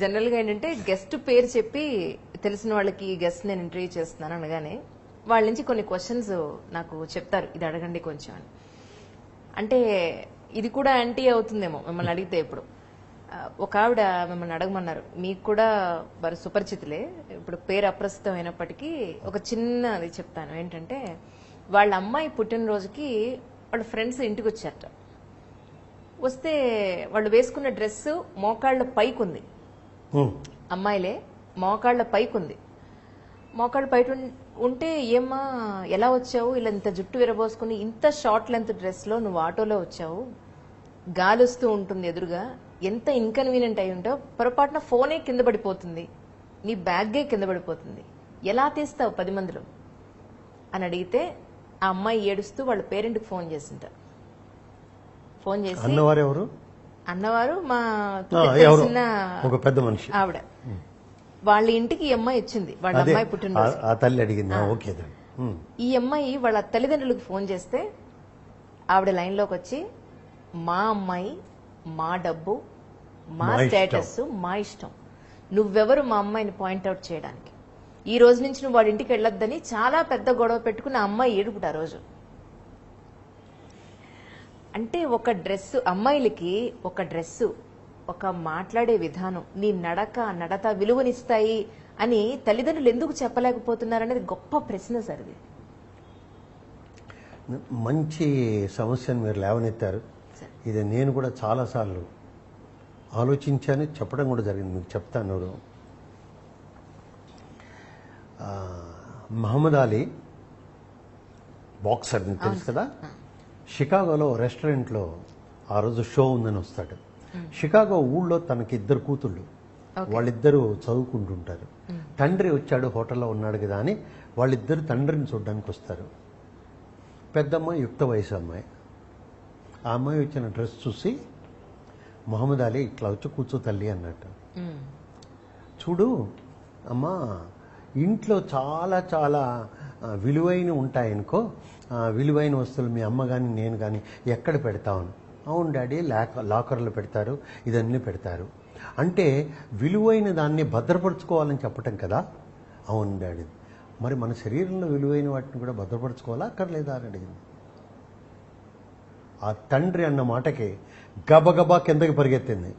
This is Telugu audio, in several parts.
జనరల్గా ఏంటంటే గెస్ట్ పేరు చెప్పి తెలిసిన వాళ్ళకి గెస్ట్ నేను ఇంటర్వ్యూ చేస్తున్నాను అనగానే వాళ్ళ నుంచి కొన్ని క్వశ్చన్స్ నాకు చెప్తారు. ఇది అడగండి కొంచెం అని. అంటే ఇది కూడా యాంటీ అవుతుందేమో మిమ్మల్ని అడిగితే ఇప్పుడు ఒక ఆవిడ మిమ్మల్ని అడగమన్నారు. మీకు కూడా వారు సుపరిచితులే. ఇప్పుడు పేరు అప్రస్తుతం అయినప్పటికీ ఒక చిన్నది చెప్తాను. ఏంటంటే వాళ్ళ అమ్మాయి పుట్టినరోజుకి వాళ్ళ ఫ్రెండ్స్ ఇంటికి వచ్చారట. వస్తే వాళ్ళు వేసుకున్న డ్రెస్ మోకాళ్ళ పైకి ఉంది అమ్మాయిలే మోకాళ్ళ పైకి ఉంది మోకాళ్ళ పైట ఉంటే ఏమ్మా ఎలా వచ్చావు? ఇలా ఇంత జుట్టు విరబోసుకుని ఇంత షార్ట్ లెంత్ డ్రెస్లో నువ్వు ఆటోలో వచ్చావు. గాలి వస్తూ ఉంటుంది ఎదురుగా. ఎంత ఇన్కన్వీనియంట్ అయి ఉంటావు. పొరపాటున ఫోనే కింద పడిపోతుంది. నీ బ్యాగే కింద పడిపోతుంది. ఎలా తీస్తావు పది మందిలో? అని అడిగితే ఆ అమ్మాయి ఏడుస్తూ వాళ్ళ పేరెంట్కి ఫోన్ చేసింటారు ఫోన్ చేసి అన్నవారు ఎవరు? అన్నవారు మా తెలిసిన ఒక పెద్ద మనిషి. ఆవిడ. వాళ్ళ ఇంటికి ఈ అమ్మాయి వచ్చింది. వాళ్ళ అమ్మాయి పుట్టినరోజు. ఆ- తల్లి అడిగింది. ఓకే. ఈ అమ్మాయి వాళ్ళ తల్లిదండ్రులకు ఫోన్ చేస్తే ఆవిడ లైన్లోకి వచ్చి మా అమ్మాయి మా డబ్బు మా. స్టేటస్ మా ఇష్టం. నువ్వెవరు మా అమ్మాయిని పాయింట్అవుట్ చేయడానికి? ఈ రోజు నుంచి నువ్వు వాడి ఇంటికి వెళ్ళొద్దని చాలా పెద్ద గొడవ పెట్టుకుని ఆ అమ్మాయి ఏడుపుట ఆ రోజు. అంటే ఒక డ్రెస్ అమ్మాయిలకి ఒక డ్రెస్సు ఒక మాట్లాడే విధానం నీ నడక నడత విలువనిస్తాయి అని తల్లిదండ్రులు ఎందుకు చెప్పలేకపోతున్నారనేది గొప్ప ప్రశ్న సార్ ఇది. మంచి సమస్యను మీరు లేవనెత్తారు. ఇది నేను కూడా చాలాసార్లు ఆలోచించాను చెప్పడం కూడా జరిగింది. మీకు చెప్తాను మహమ్మద్ అలీ బాక్సర్ మీకు తెలుసు కదా? షికాగోలో రెస్టారెంట్లో ఆ రోజు షో ఉందని వస్తాడు. షికాగో ఊళ్ళో తనకి ఇద్దరు కూతుళ్ళు వాళ్ళిద్దరూ చదువుకుంటుంటారు. తండ్రి వచ్చాడు హోటల్లో ఉన్నాడు కదా అని వాళ్ళిద్దరు తండ్రిని చూడడానికి వస్తారు. పెద్దమ్మాయి యుక్త వయసు అమ్మాయి. ఆ అమ్మాయి వచ్చిన డ్రెస్ చూసి మొహమ్మద్ అలీ ఇట్లా వచ్చి కూర్చో తల్లి అన్నట్టు. చూడు అమ్మా ఇంట్లో చాలా చాలా విలువైన ఉంటాయనుకో విలువైన వస్తువులు మీ అమ్మ కానీ నేను కానీ ఎక్కడ పెడతాను అవును డాడీ లాక లాకర్లు పెడతారు ఇదన్నీ పెడతారు. అంటే విలువైన దాన్ని భద్రపరచుకోవాలని చెప్పటం కదా? అవును డాడీ. మరి మన శరీరంలో విలువైన వాటిని కూడా భద్రపరచుకోవాలా? అక్కర్లేదా అని అడిగింది. ఆ తండ్రి అన్న మాటకి గబగబా కిందకి పరిగెత్తింది.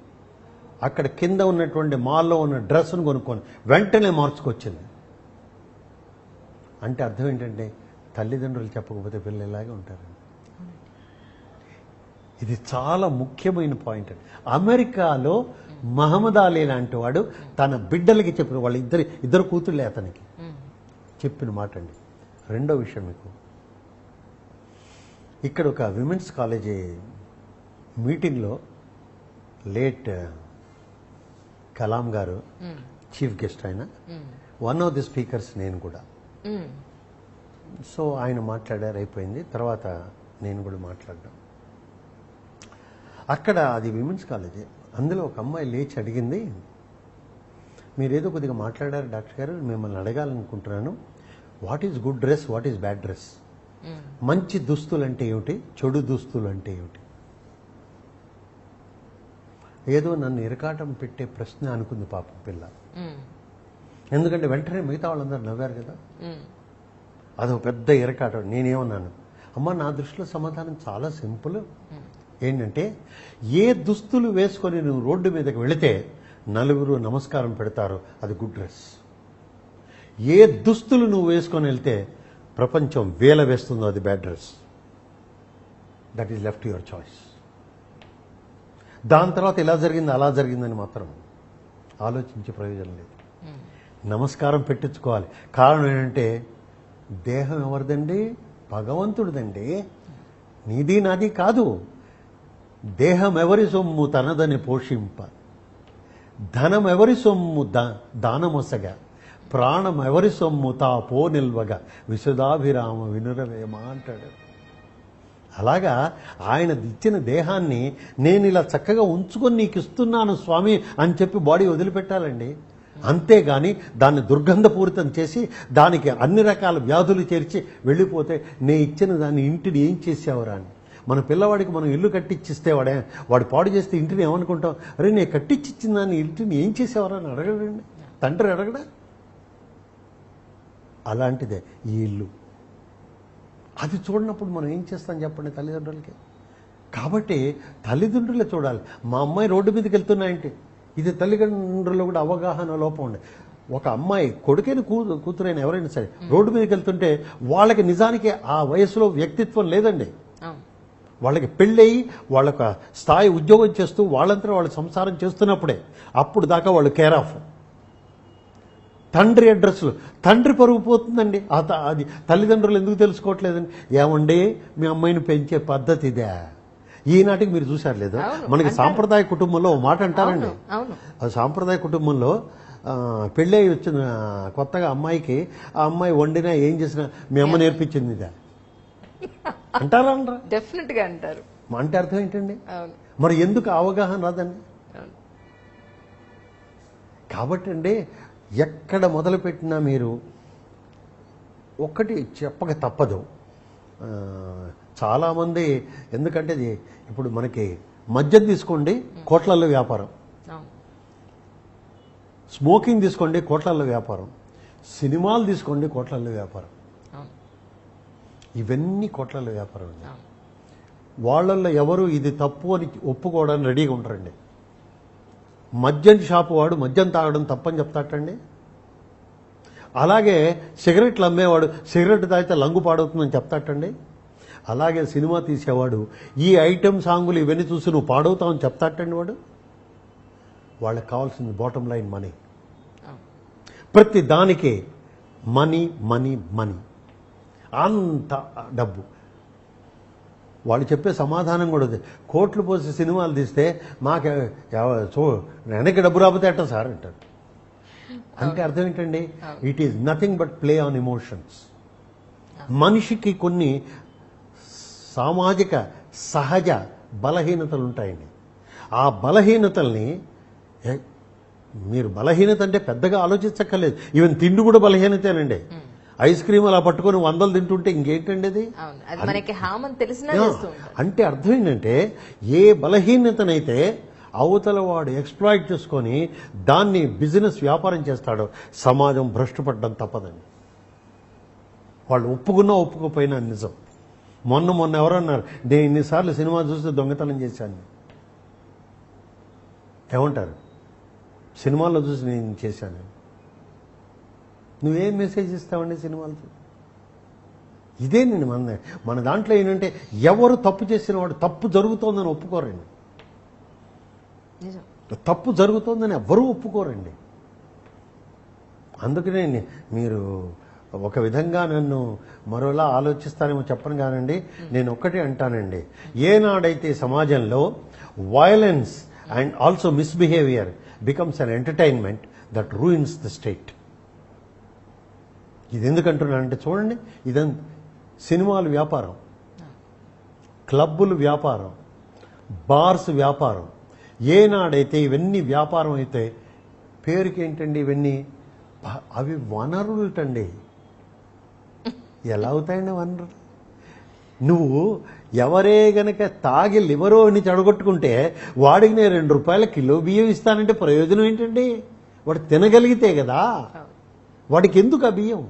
అక్కడ కింద ఉన్నటువంటి మాల్లో ఉన్న డ్రెస్సును కొనుక్కొని వెంటనే మార్చుకొచ్చింది. అంటే అర్థం ఏంటంటే తల్లిదండ్రులు చెప్పకపోతే పిల్లలు ఇలాగే ఉంటారు. ఇది చాలా ముఖ్యమైన పాయింట్ అమెరికాలో మహమ్మద్ అలీ లాంటి వాడు తన బిడ్డలకి చెప్పిన వాళ్ళ ఇద్దరు ఇద్దరు కూతుళ్ళే అతనికి. చెప్పిన మాట అండి. రెండో విషయం మీకు. ఇక్కడ ఒక విమెన్స్ కాలేజీ మీటింగ్లో late Kalam garu chief guest ఆయన వన్ ఆఫ్ ది స్పీకర్స్ నేను కూడా. సో ఆయన మాట్లాడారు అయిపోయింది. తర్వాత నేను కూడా మాట్లాడ్డాం. అక్కడ అది విమెన్స్ కాలేజీ అందులో ఒక అమ్మాయి లేచి అడిగింది మీరేదో కొద్దిగా మాట్లాడారు డాక్టర్ గారు మిమ్మల్ని అడగాలనుకుంటున్నాను. What is good dress what is bad dress మంచి దుస్తులు అంటే ఏమిటి? చెడు దుస్తులు అంటే ఏమిటి? ఏదో నన్ను ఇరకాటం పెట్టే ప్రశ్న అనుకుంది పాపం పిల్ల. ఎందుకంటే వెంటనే మిగతా వాళ్ళందరూ నవ్వారు కదా. అదొక పెద్ద ఇరకాటం. నేనేమన్నాను అమ్మ నా దృష్టిలో సమాధానం చాలా సింపుల్. ఏంటంటే ఏ దుస్తులు వేసుకొని నువ్వు రోడ్డు మీదకి వెళితే నలుగురు నమస్కారం పెడతారో. అది గుడ్ డ్రెస్. ఏ దుస్తులు నువ్వు వేసుకొని వెళ్తే ప్రపంచం వేల వేస్తుందో అది bad dress. That is left your choice దాని తర్వాత ఇలా జరిగింది అలా జరిగిందని మాత్రం ఆలోచించే ప్రయోజనం లేదు. నమస్కారం పెట్టించుకోవాలి. కారణం ఏంటంటే దేహం ఎవరిదండి? భగవంతుడిదండి. నీది నాది కాదు. దేహం ఎవరి సొమ్ము తనదని పోషింప. ధనం ఎవరి సొమ్ము దా దానమొసగా. ప్రాణం ఎవరి సొమ్ము తా పో నిల్వగా. విశుదాభిరామ వినురవేమ అంటాడు. అలాగా ఆయన ఇచ్చిన దేహాన్ని నేను ఇలా చక్కగా ఉంచుకొని నీకు ఇస్తున్నాను స్వామి అని చెప్పి బాడీ వదిలిపెట్టాలండి. అంతేగాని దాన్ని దుర్గంధపూరితం చేసి దానికి అన్ని రకాల వ్యాధులు చేర్చి వెళ్ళిపోతే నే ఇచ్చిన దాన్ని ఇంటిని ఏం చేసేవరా అని. మన పిల్లవాడికి మనం ఇల్లు కట్టిచ్చిస్తే వాడే వాడు పాడు చేస్తే ఇంటిని ఏమనుకుంటాం? అరే నేను కట్టించిచ్చిన దాన్ని ఇంటిని ఏం చేసేవారా అని అడగడండి. తండ్రి అడగడా? అలాంటిదే ఈ ఇల్లు. అది చూడనప్పుడు మనం ఏం చేస్తాం చెప్పండి తల్లిదండ్రులకి? కాబట్టి తల్లిదండ్రులే చూడాలి. మా అమ్మాయి రోడ్డు మీదకి వెళ్తున్నాయంటే ఇది తల్లిదండ్రులు కూడా అవగాహన లోపం ఉండే ఒక అమ్మాయి కొడుకైన కూ కూతురైన ఎవరైనా సరే రోడ్డు మీదకి వెళ్తుంటే వాళ్ళకి నిజానికి ఆ వయసులో వ్యక్తిత్వం లేదండి. వాళ్ళకి పెళ్ళయి వాళ్ళొక స్థాయి ఉద్యోగం చేస్తూ వాళ్ళంతా వాళ్ళ సంసారం చేస్తున్నప్పుడే అప్పుడు దాకా వాళ్ళు కేర్ ఆఫ్. తండ్రి అడ్రస్లు. తండ్రి పరుగు పోతుందండి. అది తల్లిదండ్రులు ఎందుకు తెలుసుకోవట్లేదండి? ఏమండి? మీ అమ్మాయిని పెంచే పద్ధతి ఇదే. ఈనాటికి మీరు చూశారు లేదు? మనకి. సాంప్రదాయ కుటుంబంలో ఓ మాట అంటారండి. సాంప్రదాయ కుటుంబంలో పెళ్ళై వచ్చిన కొత్తగా అమ్మాయికి ఆ అమ్మాయి వండినా ఏం చేసినా మీ అమ్మ నేర్పించింది ఇదే? అంటారా డెఫినెట్గా అంటారు. అంటే అర్థం ఏంటండి? మరి ఎందుకు అవగాహన రాదండి? కాబట్టి అండి ఎక్కడ మొదలుపెట్టినా మీరు ఒక్కటి చెప్పక తప్పదు. చాలామంది ఎందుకంటే ఇప్పుడు మనకి మద్యం తీసుకోండి కోట్లల్లో వ్యాపారం. స్మోకింగ్ తీసుకోండి కోట్లల్లో వ్యాపారం. సినిమాలు తీసుకోండి కోట్లల్లో వ్యాపారం. ఇవన్నీ కోట్లల్లో వ్యాపారం అండి. వాళ్ళల్లో ఎవరు ఇది తప్పు అని ఒప్పుకోవడానికి రెడీగా ఉంటారండి. మద్యం షాపు వాడు మద్యం తాగడం తప్పని చెప్తాటండి అలాగే సిగరెట్లు అమ్మేవాడు. సిగరెట్ తాగితే లంగు పాడవుతుందని చెప్తాటండి అలాగే సినిమా తీసేవాడు. ఈ ఐటెం సాంగులు ఇవన్నీ చూసి నువ్వు పాడవుతావని చెప్తాటండి వాడు. వాళ్ళకి కావాల్సింది బాటమ్ లైన్ మనీ. ప్రతి దానికి మనీ మనీ మనీ. అంత డబ్బు. వాళ్ళు చెప్పే సమాధానం కూడా ఉంది కోట్లు పోసి సినిమాలు తీస్తే మాకు చూ వెనక్కి డబ్బు రాకపోతే ఎట్టా సార్ అంటారు. అంటే అర్థం ఏంటండి? It is nothing but play on emotions మనిషికి కొన్ని సామాజిక సహజ బలహీనతలు ఉంటాయండి. ఆ బలహీనతల్ని మీరు బలహీనత అంటే పెద్దగా ఆలోచించక్కర్లేదు. ఈవెన్ తిండి కూడా బలహీనతేనండి. ఐస్ క్రీమ్ అలా పట్టుకొని వందలు తింటుంటే ఇంకేంటండి అది? మనకి హామని తెలిసినా అంటే అర్థం ఏంటంటే ఏ బలహీనతనైతే అవతల వాడు ఎక్స్ప్లాయిట్ చేసుకొని దాన్ని బిజినెస్ వ్యాపారం చేస్తాడు. సమాజం భ్రష్టుపడడం తప్పదండి వాళ్ళు ఒప్పుకున్నా ఒప్పుకోపోయినా నిజం. మొన్న మొన్న ఎవరన్నారు? నేను ఇన్నిసార్లు సినిమా చూస్తే దొంగతనం చేశాను. ఏమంటారు? సినిమాల్లో చూసి నేను చేశాను. నువ్వేం మెసేజ్ ఇస్తావండి సినిమాలతో ఇదే మన మన దాంట్లో ఏంటంటే ఎవరు తప్పు చేసిన వాడు తప్పు జరుగుతోందని ఒప్పుకోరండి. తప్పు జరుగుతోందని ఎవ్వరూ ఒప్పుకోరండి. అందుకనే మీరు ఒక విధంగా నన్ను మరోలా ఆలోచిస్తానేమో చెప్పను కానండి నేను ఒక్కటే అంటానండి. ఏనాడైతే సమాజంలో violence and also misbehaviour becomes an entertainment that ruins the state ఇది ఎందుకంటున్నానంటే చూడండి ఇదం సినిమాలు వ్యాపారం క్లబ్బులు వ్యాపారం బార్స్ వ్యాపారం ఏనాడైతే ఇవన్నీ వ్యాపారం అయితే పేరుకి ఏంటండి ఇవన్నీ అవి వనరులటండి. ఎలా అవుతాయండి వనరులు? నువ్వు ఎవరే గనక తాగి లివరో అని చెడగొట్టుకుంటే వాడికి నేను రెండు రూపాయల కిలో బియ్యం ఇస్తానంటే ప్రయోజనం ఏంటండి? వాడు తినగలిగితే కదా? వాడికి ఎందుకు ఆ బియ్యం?